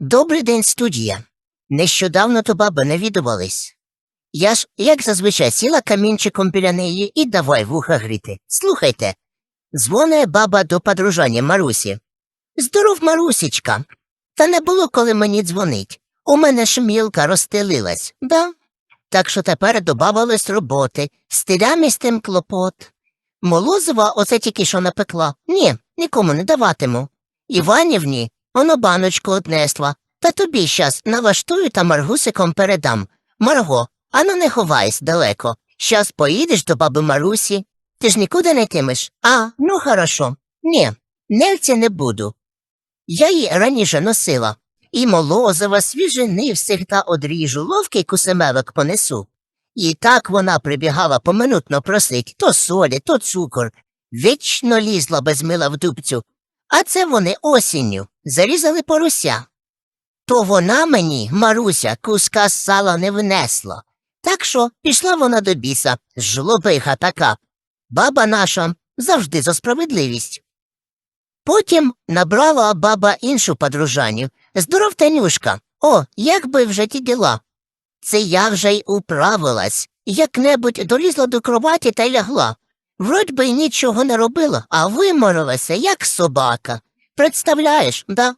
Добрий день, студія. Нещодавно то баби навідувались. Я ж, як зазвичай, сіла камінчиком біля неї і давай вуха гріти. Слухайте. Дзвоне баба до подружання Марусі. Здоров, Марусічка. Та не було коли мені дзвонить. У мене ж мілка розстелилась, да? Так що тепер добавилось роботи, стилями з тим клопот. Молозова оце тільки що напекла. Ні, нікому не даватиму. Іванівні, воно баночку однесла. Та тобі щас налаштую та Маргусиком передам. Марго, ану не ховайся далеко. Щас поїдеш до баби Марусі. Ти ж нікуди не йтимеш? А, ну хорошо. Ні, нельця не буду. Я її раніше носила. І молозива, свіжини всегда одріжу, ловкий кусемелок понесу. І так вона прибігала поминутно просить то солі, то цукор. Вічно лізла без мила в дубцю. А це вони осінню зарізали поруся. То вона мені, Маруся, куска з сала не внесла. Так що пішла вона до біса, жлобиха така. Баба наша завжди за справедливість. Потім набрала баба іншу подружаню. Здоров, Танюшка. О, як би вже ті діла. Це я вже й управилась, як-небудь долізла до кроваті та й лягла. Вроді би нічого не робила, а виморилася, як собака. Представляєш, да?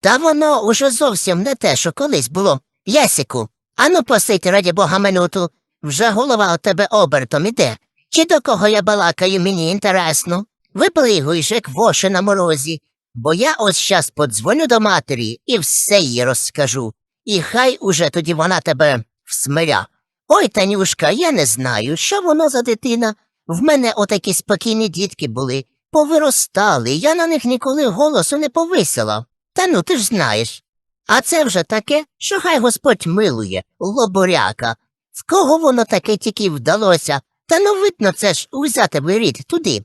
Та воно уже зовсім не те, що колись було. Ясіку, ану посидь, раді бога, минуту. Вже голова у тебе обертом іде. Чи до кого я балакаю, мені інтересно. Виплигуєш, як воші на морозі. Бо я ось щас подзвоню до матері і все їй розкажу. І хай уже тоді вона тебе всмиря. Ой, Танюшка, я не знаю, що воно за дитина. В мене отакі спокійні дітки були, повиростали, я на них ніколи голосу не повисила. Та ну ти ж знаєш. А це вже таке, що хай Господь милує, лоборяка. В кого воно таке тільки вдалося? Та ну видно, це ж узяти рід туди.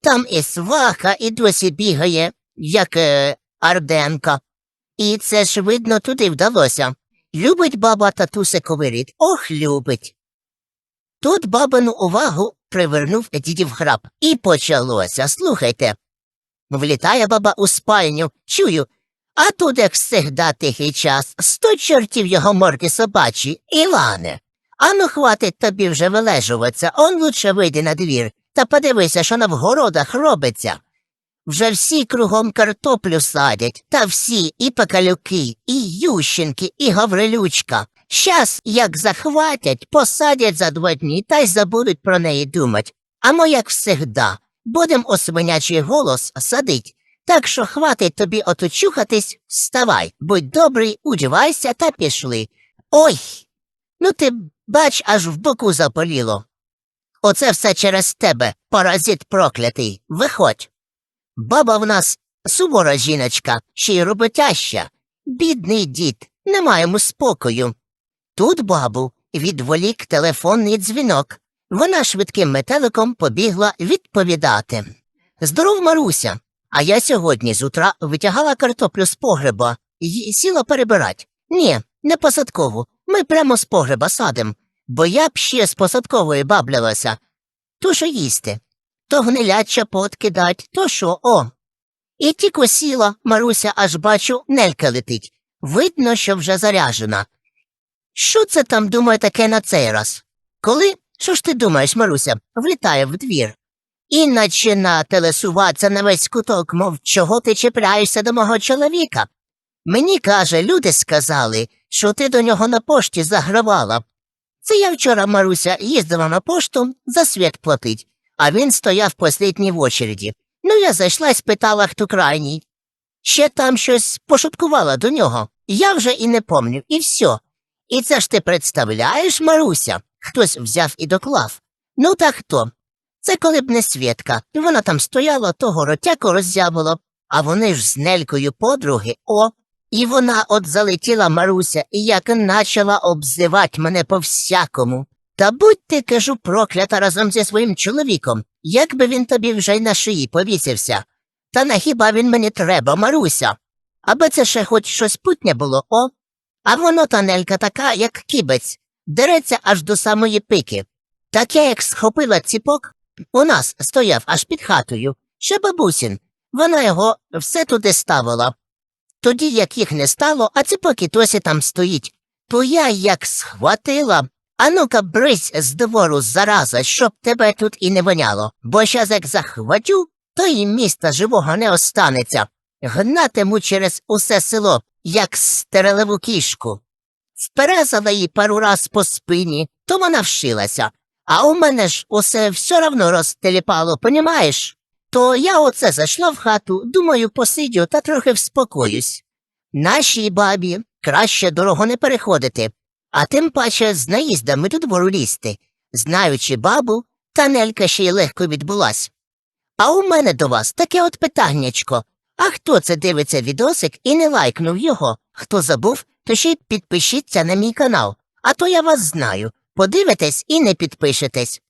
Там і сваха і досі бігає, як е, Арденка. І це ж видно туди вдалося. Любить баба татусиковий рід, ох, любить. Тут бабину увагу привернув дідів храп. І почалося. Слухайте. Влітає баба у спальню, чую. А тут, як всегда тихий час, сто чортів його морки собачі, Іване. Ану, хватить тобі вже вилежуватися, он лучше вийди на двір та подивися, що на вгородах робиться. Вже всі кругом картоплю садять, та всі і пекалюки, і Ющенки, і Гаврилючка. Щас, як захватять, посадять за два дні та й забудуть про неї думать. А мо як всегда, будем у свинячий голос садить. Так що хватить тобі оточухатись, вставай, будь добрий, удівайся та пішли. Ой, ну ти бач, аж в боку заполіло. Оце все через тебе, паразит проклятий. Виходь. Баба в нас сувора жіночка, ще й роботяща. Бідний дід, немає йому спокою. Тут бабу відволік телефонний дзвінок. Вона швидким метеликом побігла відповідати. Здоров, Маруся. А я сьогодні з утра витягала картоплю з погреба і сіла перебирать. Ні, не посадкову. Ми прямо з погреба садим, бо я б ще з посадкової баблялася. То що їсти? То гниляча подкидать, то що, о. І тільки сіла, Маруся, аж бачу, нелька летить. Видно, що вже заряжена. Що це там думає таке на цей раз? Коли? Що ж ти думаєш, Маруся, влітає в двір? І начина телесуватися на весь куток, мов чого ти чіпляєшся до мого чоловіка. Мені, каже, люди сказали, що ти до нього на пошті загравала. Це я вчора, Маруся, їздила на пошту за світ платить, а він стояв послідній в очереді. Ну, я зайшла і спитала, хто крайній. Ще там щось пошуткувала до нього. Я вже і не помню, і все. І це ж ти представляєш, Маруся? Хтось взяв і доклав. Ну та хто? Це коли б не Свєтка. Вона там стояла, того ротяку роззявила, а вони ж з нелькою подруги, о. І вона от залетіла Маруся і як начала обзивать мене по всякому. Та будь ти, кажу, проклята разом зі своїм чоловіком, як би він тобі вже й на шиї повісився. Та на хіба він мені треба, Маруся? Аби це ще хоч щось путнє було, о. А воно та нелька така, як кібець, дереться аж до самої пики. Таке, як схопила ціпок, у нас стояв аж під хатою, ще бабусін. Вона його все туди ставила. тоді як їх не стало, а ципок і досі там стоїть. То я як схватила. А ну-ка, брись з двору, зараза, щоб тебе тут і не воняло, бо щас як захватю, то і міста живого не останеться. Гнатиму через усе село, як стерелеву кішку. Вперезала її пару раз по спині, то вона вшилася. А у мене ж усе все равно розтеліпало, понімаєш? То я оце зайшла в хату, думаю, посидю та трохи вспокоюсь. Нашій бабі краще дорогу не переходити, а тим паче з наїздами до двору лізти. Знаючи бабу, та нелька ще й легко відбулась. А у мене до вас таке от питаннячко. А хто це дивиться відосик і не лайкнув його? Хто забув, то ще й підпишіться на мій канал. А то я вас знаю. Подивитесь і не підпишетесь.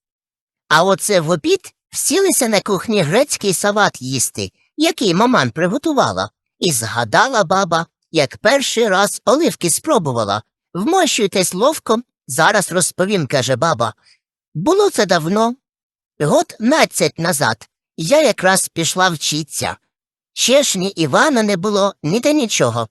А оце в обід всілися на кухні грецький салат їсти, який маман приготувала, і згадала баба, як перший раз оливки спробувала. Вмощуйтесь ловком, зараз розповім, каже баба. Було це давно, год надцять назад. Я якраз пішла вчитися. Ще ж ні Івана не було, ні та нічого.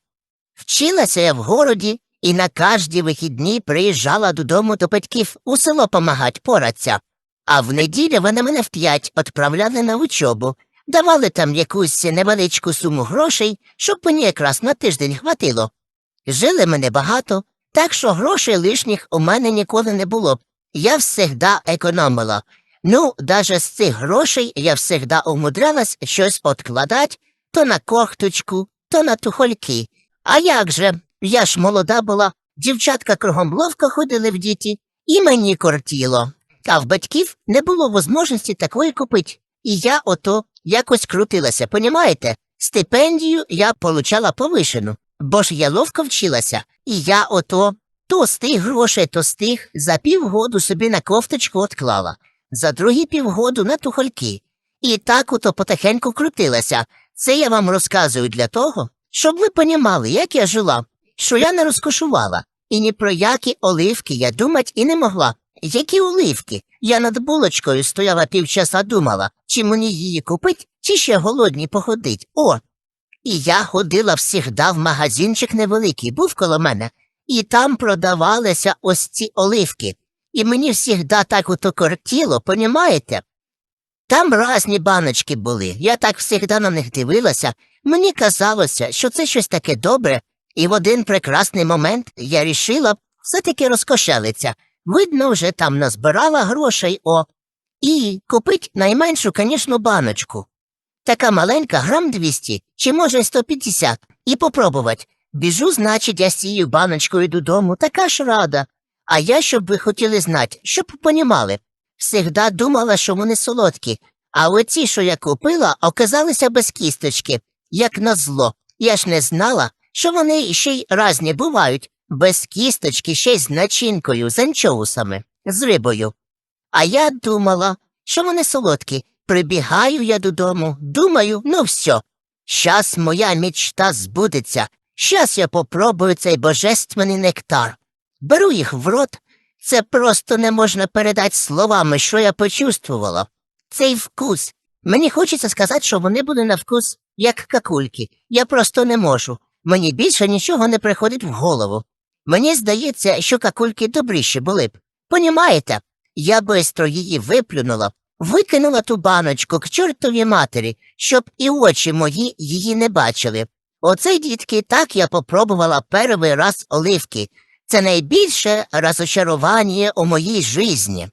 Вчилася я в городі і на кожні вихідні приїжджала додому до батьків у село помагать поратися. А в неділю вони мене в п'ять відправляли на учобу, давали там якусь невеличку суму грошей, щоб мені якраз на тиждень хватило. Жили мене багато, так що грошей лишніх у мене ніколи не було. Я всегда економила. Ну, даже з цих грошей я всегда умудрялась щось откладати то на кохточку, то на тухольки. А як же? Я ж молода була, дівчатка кругом ловко ходили в діті, і мені кортіло. А в батьків не було можливості такої купити. І я ото якось крутилася, понімаєте? Стипендію я получала повишену, бо ж я ловко вчилася, і я ото то з тих грошей, то з тих за півгоду собі на кофточку отклала, за другі півгоду на тухольки. І так ото потихеньку крутилася. Це я вам розказую для того, щоб ви понімали, як я жила, що я не розкошувала, і ні про які оливки я думать і не могла. Які оливки? Я над булочкою стояла півчаса думала, чи мені її купить, чи ще голодні походить. О. І я ходила всігда в магазинчик невеликий, був коло мене, і там продавалися ось ці оливки. І мені всігда так ото кортіло, понімаєте? Там разні баночки були, я так всігда на них дивилася. Мені казалося, що це щось таке добре, і в один прекрасний момент я рішила все-таки розкошелиться. Видно, вже там назбирала грошей о. І купить найменшу, звісно, баночку. Така маленька, грам 200, чи може 150, і попробувати. Біжу, значить, я з цією баночкою додому, така ж рада. А я, щоб ви хотіли знати, щоб понімали, всегда думала, що вони солодкі, а оці, що я купила, оказалися без кісточки, як назло. Я ж не знала, що вони ще й разні бувають, без кісточки ще й з начинкою, з анчоусами, з рибою. А я думала, що вони солодкі. Прибігаю я додому, думаю, ну все. Щас моя мічта збудеться. Щас я попробую цей божественний нектар. Беру їх в рот. Це просто не можна передати словами, що я почувствувала. Цей вкус. Мені хочеться сказати, що вони були на вкус, як какульки. Я просто не можу. Мені більше нічого не приходить в голову. Мені здається, що какульки добріші були б. Понімаєте? Я бистро її виплюнула, викинула ту баночку к чортовій матері, щоб і очі мої її не бачили. Оце, дітки, так я попробувала перший раз оливки. Це найбільше розочарування у моїй житті.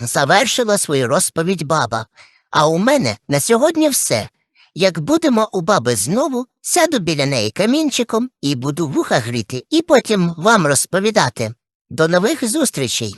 Завершила свою розповідь баба. А у мене на сьогодні все. Як будемо у баби знову, сяду біля неї камінчиком і буду вуха гріти, і потім вам розповідати. До нових зустрічей!